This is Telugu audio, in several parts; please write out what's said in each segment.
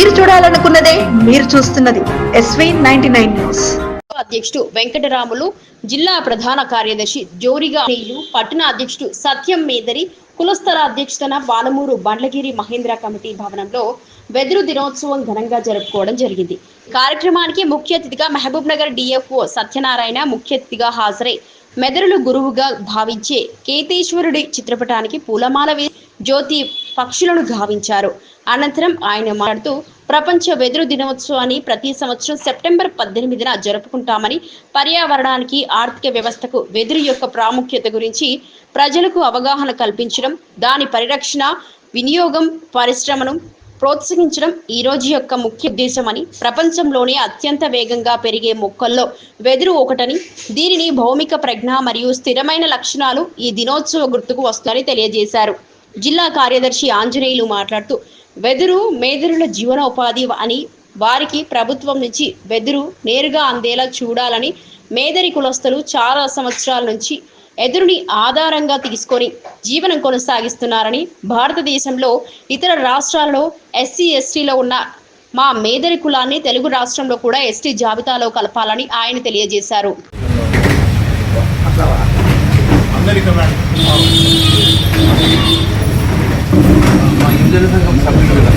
మీరు చూడాలనుకున్నదే మీరు చూస్తున్నది ఎస్వీ నైన్టీ నైన్ న్యూస్ అధ్యక్షుడు వెంకటరాములు జిల్లా ప్రధాన కార్యదర్శి జోరిగా నీలు పట్టణ అధ్యక్షుడు సత్యం మేదరి కులస్థల అధ్యక్షతన పాలమూరు బండ్లగిరి మహేంద్ర కమిటీ భవనంలో వెదురు దినోత్సవం ఘనంగా జరుపుకోవడం జరిగింది. కార్యక్రమానికి ముఖ్య అతిథిగా మహబూబ్ నగర్ డిఎఫ్ఓ సత్యనారాయణ ముఖ్య అతిథిగా హాజరై మెదడులు గురువుగా భావించే కేతేశ్వరుడి చిత్రపటానికి పూలమాల వేసి జ్యోతి పక్షులను గావించారు. అనంతరం ఆయన మాట్లాడుతూ ప్రపంచ వెదురు దినోత్సవాన్ని ప్రతి సంవత్సరం సెప్టెంబర్ పద్దెనిమిదిన జరుపుకుంటామని పర్యావరణానికి ఆర్థిక వ్యవస్థకు వెదురు యొక్క ప్రాముఖ్యత గురించి ప్రజలకు అవగాహన కల్పించడం దాని పరిరక్షణ వినియోగం పరిశ్రమను ప్రోత్సహించడం ఈ రోజు యొక్క ముఖ్య ఉద్దేశమని ప్రపంచంలోనే అత్యంత వేగంగా పెరిగే మొక్కల్లో వెదురు ఒకటని దీనిని భౌమిక ప్రజ్ఞ మరియు స్థిరమైన లక్షణాలు ఈ దినోత్సవ గుర్తుకు వస్తుందని తెలియజేశారు. జిల్లా కార్యదర్శి ఆంజనేయులు మాట్లాడుతూ వెదురు మేదరుల జీవనోపాధి అని వారికి ప్రభుత్వం నుంచి వెదురు నేరుగా అందేలా చూడాలని మేదరి కులస్తులు చాలా సంవత్సరాల నుంచి ఎదురుని ఆధారంగా తీసుకొని జీవనం కొనసాగిస్తున్నారని భారతదేశంలో ఇతర రాష్ట్రాల్లో ఎస్సీ ఎస్టీలో ఉన్న మా మేదరి కులాన్ని తెలుగు రాష్ట్రంలో కూడా ఎస్టీ జాబితాలో కలపాలని ఆయన తెలియజేశారు. అమెరికా మేడం మా యువజన సంఘం సభ్యులుగా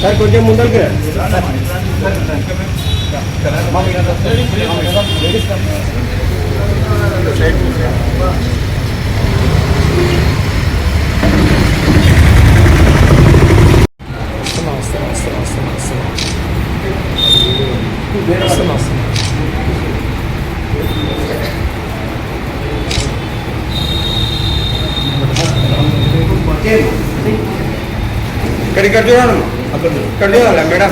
సార్ కొంచెం ముందరికి రా. ఇక్కడ ఇక్కడ చూడండి ఇక్కడ చూడాలా మేడం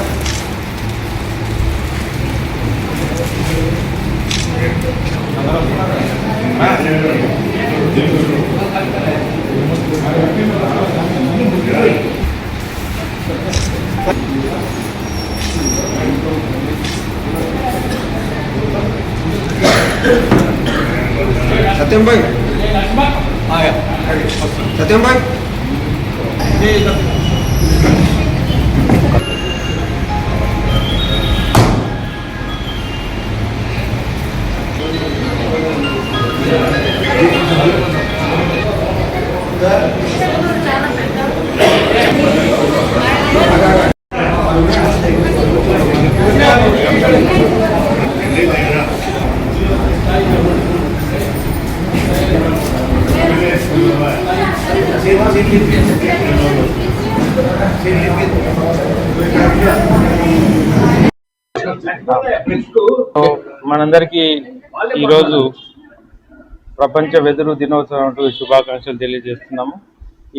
సత్యం భాయ్ సత్యం భాయ్ మనందరికీ ఈరోజు ప్రపంచ వెదురు దినోత్సవం అంటూ శుభాకాంక్షలు తెలియజేస్తున్నాము.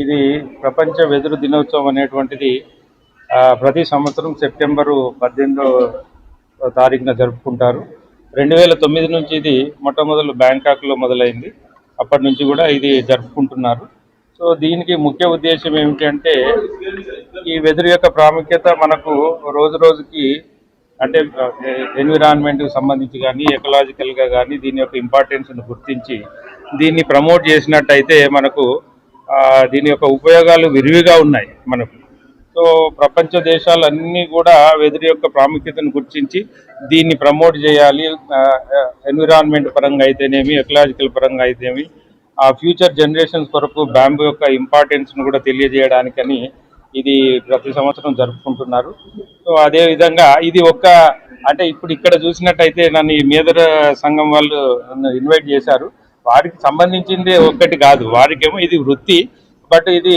ఇది ప్రపంచ వెదురు దినోత్సవం అనేటువంటిది ప్రతి సంవత్సరం సెప్టెంబరు పద్దెనిమిదో తారీఖున జరుపుకుంటారు. రెండు వేల తొమ్మిది నుంచి ఇది మొట్టమొదలు బ్యాంకాక్లో మొదలైంది. అప్పటి నుంచి కూడా ఇది జరుపుకుంటున్నారు. సో దీనికి ముఖ్య ఉద్దేశం ఏమిటి అంటే ఈ వెదురు యొక్క ప్రాముఖ్యత మనకు రోజు రోజుకి అంటే ఎన్విరాన్మెంట్కి సంబంధించి కానీ ఎకలాజికల్గా కానీ దీని యొక్క ఇంపార్టెన్స్ను గుర్తించి దీన్ని ప్రమోట్ చేసినట్టయితే మనకు దీని యొక్క ఉపయోగాలు విరివిగా ఉన్నాయి మనకు. సో ప్రపంచ దేశాలన్నీ కూడా వెదురు యొక్క ప్రాముఖ్యతను గుర్తించి దీన్ని ప్రమోట్ చేయాలి. ఎన్విరాన్మెంట్ పరంగా అయితేనేమి ఎకలాజికల్ పరంగా అయితేనేమి ఆ ఫ్యూచర్ జనరేషన్స్ కొరకు బ్యాంబూ యొక్క ఇంపార్టెన్స్ను కూడా తెలియజేయడానికని ఇది ప్రతి సంవత్సరం జరుపుకుంటున్నారు. సో అదే విధంగా ఇది ఒక్క అంటే ఇప్పుడు ఇక్కడ చూసినట్టయితే నన్ను ఈ మేదర సంఘం వాళ్ళు నన్ను ఇన్వైట్ చేశారు. వారికి సంబంధించింది ఒక్కటి కాదు వారికేమో ఇది వృత్తి. బట్ ఇది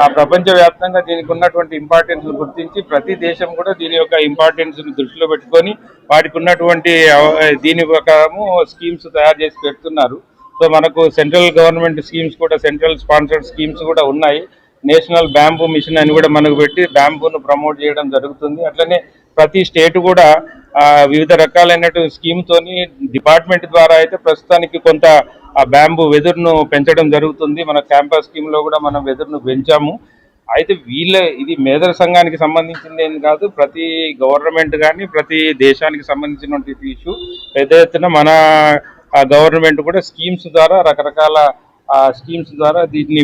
ఆ, ప్రపంచవ్యాప్తంగా దీనికి ఉన్నటువంటి ఇంపార్టెన్స్ గుర్తించి ప్రతి దేశం కూడా దీని యొక్క ఇంపార్టెన్స్ దృష్టిలో పెట్టుకొని వాటికి ఉన్నటువంటి దీని ప్రకారము స్కీమ్స్ తయారు చేసి పెడుతున్నారు. సో మనకు సెంట్రల్ గవర్నమెంట్ స్కీమ్స్ కూడా సెంట్రల్ స్పాన్సర్డ్ స్కీమ్స్ కూడా ఉన్నాయి. నేషనల్ బ్యాంబూ మిషన్ అని కూడా మనకు పెట్టి బ్యాంబూను ప్రమోట్ చేయడం జరుగుతుంది. అట్లనే ప్రతి స్టేట్ కూడా వివిధ రకాలైనటువంటి స్కీమ్తోని డిపార్ట్మెంట్ ద్వారా అయితే ప్రస్తుతానికి కొంత ఆ బ్యాంబూ వెదురును పెంచడం జరుగుతుంది. మన క్యాంపస్ స్కీమ్లో కూడా మనం వెదురును పెంచాము. అయితే వీళ్ళ ఇది మేధర సంఘానికి సంబంధించింది ఏం కాదు ప్రతి గవర్నమెంట్ కానీ ప్రతి దేశానికి సంబంధించినటువంటి ఇష్యూ పెద్ద ఎత్తున మన ఆ గవర్నమెంట్ కూడా స్కీమ్స్ ద్వారా రకరకాల స్కీమ్స్ ద్వారా దీన్ని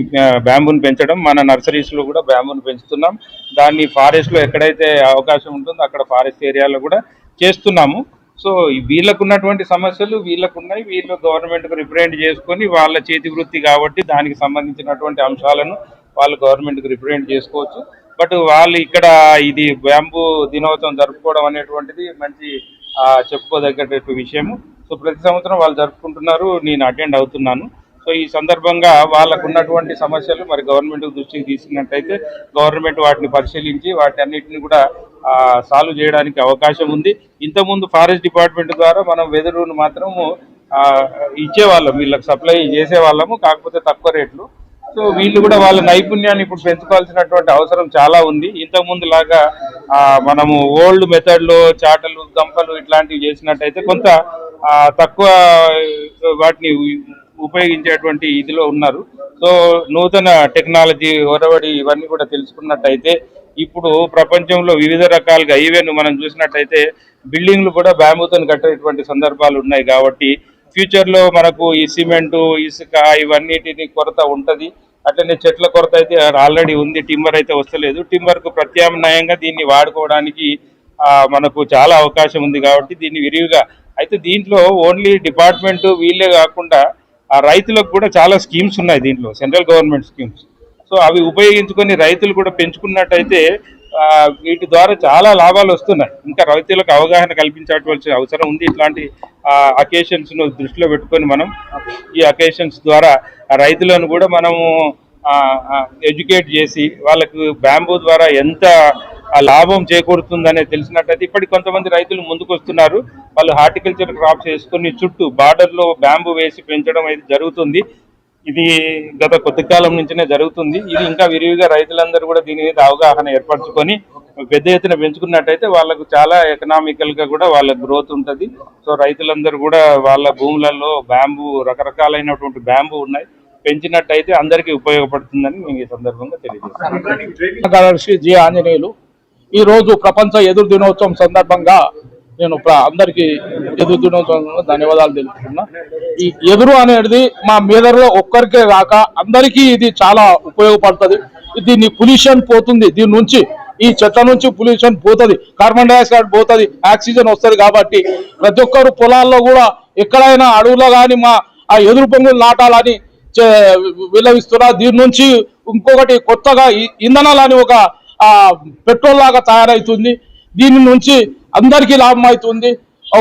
బ్యాంబూని పెంచడం మన నర్సరీస్లో కూడా బ్యాంబూని పెంచుతున్నాం. దాన్ని ఫారెస్ట్లో ఎక్కడైతే అవకాశం ఉంటుందో అక్కడ ఫారెస్ట్ ఏరియాలో కూడా చేస్తున్నాము. సో వీళ్ళకు ఉన్నటువంటి సమస్యలు వీళ్ళకు ఉన్నాయి వీళ్ళు గవర్నమెంట్కు రిప్రజెంట్ చేసుకొని వాళ్ళ చేతి వృత్తి కాబట్టి దానికి సంబంధించినటువంటి అంశాలను వాళ్ళు గవర్నమెంట్కు రిప్రజెంట్ చేసుకోవచ్చు. బట్ వాళ్ళు ఇక్కడ ఇది బ్యాంబూ దినోత్సవం జరుపుకోవడం అనేటువంటిది మంచి ఆ, చెప్పుకోదగ్గటువంటి విషయము. సో ప్రతి సంవత్సరం వాళ్ళు జరుపుకుంటున్నారు. నేను అటెండ్ అవుతున్నాను. సో ఈ సందర్భంగా వాళ్ళకు ఉన్నటువంటి సమస్యలు మరి గవర్నమెంట్ దృష్టికి తీసుకున్నట్టయితే గవర్నమెంట్ వాటిని పరిశీలించి వాటి అన్నిటిని కూడా సాల్వ్ చేయడానికి అవకాశం ఉంది. ఇంతకుముందు ఫారెస్ట్ డిపార్ట్మెంట్ ద్వారా మనం వెదురును మాత్రము ఇచ్చేవాళ్ళం. వీళ్ళకి సప్లై చేసేవాళ్ళము కాకపోతే తక్కువ రేట్లు. సో వీళ్ళు కూడా వాళ్ళ నైపుణ్యాన్ని ఇప్పుడు పెంచుకోవాల్సినటువంటి అవసరం చాలా ఉంది. ఇంతకుముందు లాగా మనము ఓల్డ్ మెథడ్లో చాటలు గంపలు ఇట్లాంటివి చేసినట్టయితే కొంత తక్కువ వాటిని ఉపయోగించేటువంటి ఇదిలో ఉన్నారు. సో నూతన టెక్నాలజీ ఒరవడి ఇవన్నీ కూడా తెలుసుకున్నట్టయితే ఇప్పుడు ప్రపంచంలో వివిధ రకాలుగా ఈవెన్ మనం చూసినట్టయితే బిల్డింగ్లు కూడా బ్యాంబూతో కట్టేటువంటి సందర్భాలు ఉన్నాయి కాబట్టి ఫ్యూచర్లో మనకు ఈ సిమెంటు ఇసుక ఇవన్నిటిని కొరత ఉంటుంది. అట్లనే చెట్ల కొరత అయితే ఆల్రెడీ ఉంది టింబర్ అయితే వస్తలేదు. టిమ్మర్కు ప్రత్యామ్నాయంగా దీన్ని వాడుకోవడానికి మనకు చాలా అవకాశం ఉంది కాబట్టి దీన్ని విరివిగా అయితే దీంట్లో ఓన్లీ డిపార్ట్మెంట్ వీళ్ళే కాకుండా ఆ రైతులకు కూడా చాలా స్కీమ్స్ ఉన్నాయి దీంట్లో సెంట్రల్ గవర్నమెంట్ స్కీమ్స్. సో అవి ఉపయోగించుకొని రైతులు కూడా పెంచుకున్నట్టయితే వీటి ద్వారా చాలా లాభాలు వస్తున్నాయి. ఇంకా రైతులకు అవగాహన కల్పించవలసిన అవసరం ఉంది. ఇట్లాంటి అకేషన్స్ను దృష్టిలో పెట్టుకొని మనం ఈ అకేషన్స్ ద్వారా రైతులను కూడా మనము ఎడ్యుకేట్ చేసి వాళ్ళకు బ్యాంబూ ద్వారా ఎంత ఆ లాభం చేకూరుతుందనే తెలిసినట్టయితే ఇప్పటికి కొంతమంది రైతులు ముందుకు వస్తున్నారు వాళ్ళు హార్టికల్చర్ క్రాప్స్ వేసుకొని చుట్టూ బార్డర్లో వేసి పెంచడం అయితే జరుగుతుంది. ఇది గత కొద్ది కాలం నుంచినే జరుగుతుంది. ఇది ఇంకా విరివిగా రైతులందరూ కూడా దీని మీద అవగాహన ఏర్పరచుకొని పెద్ద ఎత్తున పెంచుకున్నట్టయితే వాళ్ళకు చాలా ఎకనామికల్గా కూడా వాళ్ళ గ్రోత్ ఉంటది. సో రైతులందరూ కూడా వాళ్ళ భూములలో బ్యాంబు రకరకాలైనటువంటి బ్యాంబు ఉన్నాయి. పెంచినట్టయితే అందరికీ ఉపయోగపడుతుందని నేను ఈ సందర్భంగా తెలియజేస్తాను జి ఆంజనేయులు. ఈ రోజు ప్రపంచ ఎదురు దినోత్సవం సందర్భంగా నేను అందరికీ ఎదురు దినోత్సవం ధన్యవాదాలు తెలుపుతున్నా. ఈ ఎదురు అనేది మా మీదలో ఒక్కరికే కాక అందరికీ ఇది చాలా ఉపయోగపడుతుంది. దీన్ని పొల్యూషన్ పోతుంది. దీని నుంచి ఈ చెట్ల నుంచి పొల్యూషన్ పోతుంది. కార్బన్ డైఆక్సైడ్ పోతుంది. ఆక్సిజన్ వస్తుంది కాబట్టి ప్రతి ఒక్కరు పొలాల్లో కూడా ఎక్కడైనా అడవులో కానీ మా ఆ ఎదురు పొంగులు నాటాలని చే- విలవిస్తున్నా దీని నుంచి ఇంకొకటి కొత్తగా ఇంధనాలని ఇంధనాలు అని ఒక పెట్రోల్ లాగా తయారవుతుంది దీని నుంచి అందరికీ లాభం అవుతుంది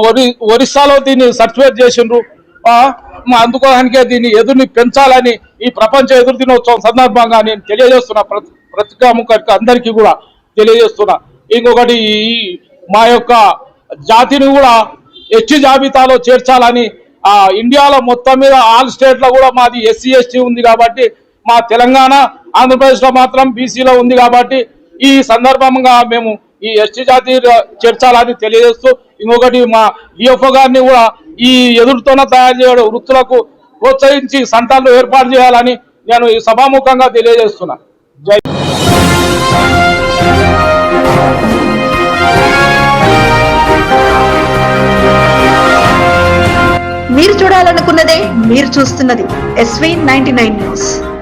ఒరి ఒరిస్సాలో దీన్ని సర్టిఫైట్ చేసిండ్రు. అందుకోడానికే దీన్ని ఎదురుని పెంచాలని ఈ ప్రపంచ ఎదురు దినోత్సవం సందర్భంగా నేను తెలియజేస్తున్నా. ప్రతి ప్రతికాముఖరికి అందరికీ కూడా తెలియజేస్తున్నా. ఇంకొకటి ఈ మా యొక్క జాతిని కూడా హెచ్చు జాబితాలో చేర్చాలని ఆ ఇండియాలో మొత్తం మీద ఆల్ స్టేట్లో కూడా మాది ఎస్సీ ఎస్టీ ఉంది కాబట్టి మా తెలంగాణ ఆంధ్రప్రదేశ్లో మాత్రం బీసీలో ఉంది కాబట్టి ఈ సందర్భంగా మేము ఈ ఎస్టీ జాతి చేర్చాలని తెలియజేస్తూ ఇంకొకటి మా డిఎఫ్ఓ గారిని కూడా ఈ ఎదురుతోన తయారు చేయడం వృత్తులకు ప్రోత్సహించి సంతాలు ఏర్పాటు చేయాలని నేను ఈ సభాముఖంగా తెలియజేస్తున్నా. జై మీరు చూడాలనుకున్నదే మీరు చూస్తున్నది ఎస్వీ నైన్టీ న్యూస్